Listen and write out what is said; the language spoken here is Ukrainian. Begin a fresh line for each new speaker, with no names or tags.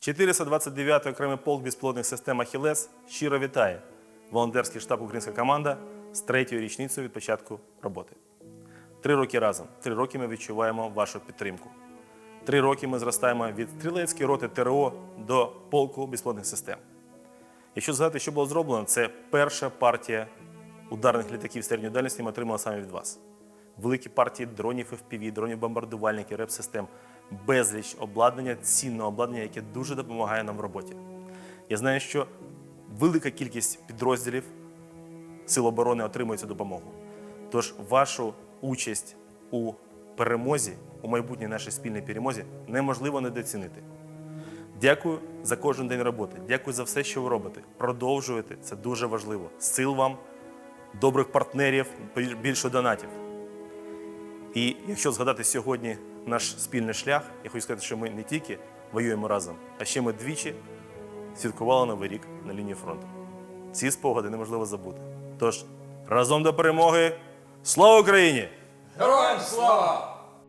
429 окремий полк безпілотних систем Ахілес щиро вітає волонтерський штаб Українська команда з третьою річницею від початку роботи. Три роки разом. Три роки ми відчуваємо вашу підтримку. Три роки ми зростаємо від стрілецької роти ТРО до полку безпілотних систем. Якщо згадати, що було зроблено, це перша партія ударних літаків середньої дальності ми отримали саме від вас. Великі партії дронів FPV, дронів бомбардувальників, реп-систем, безліч обладнання, цінного обладнання, яке дуже допомагає нам в роботі. Я знаю, що велика кількість підрозділів Сил оборони отримують цю допомогу. Тож вашу участь у перемозі, у майбутній нашій спільній перемозі, неможливо недооцінити. Дякую за кожен день роботи. Дякую за все, що ви робите. Продовжуйте, це дуже важливо. Сил вам, добрих партнерів, більше донатів. І якщо згадати сьогодні наш спільний шлях, я хочу сказати, що ми не тільки воюємо разом, а ще ми двічі святкували Новий рік на лінії фронту. Ці спогади неможливо забути. Тож разом до перемоги! Слава Україні!
Героям слава!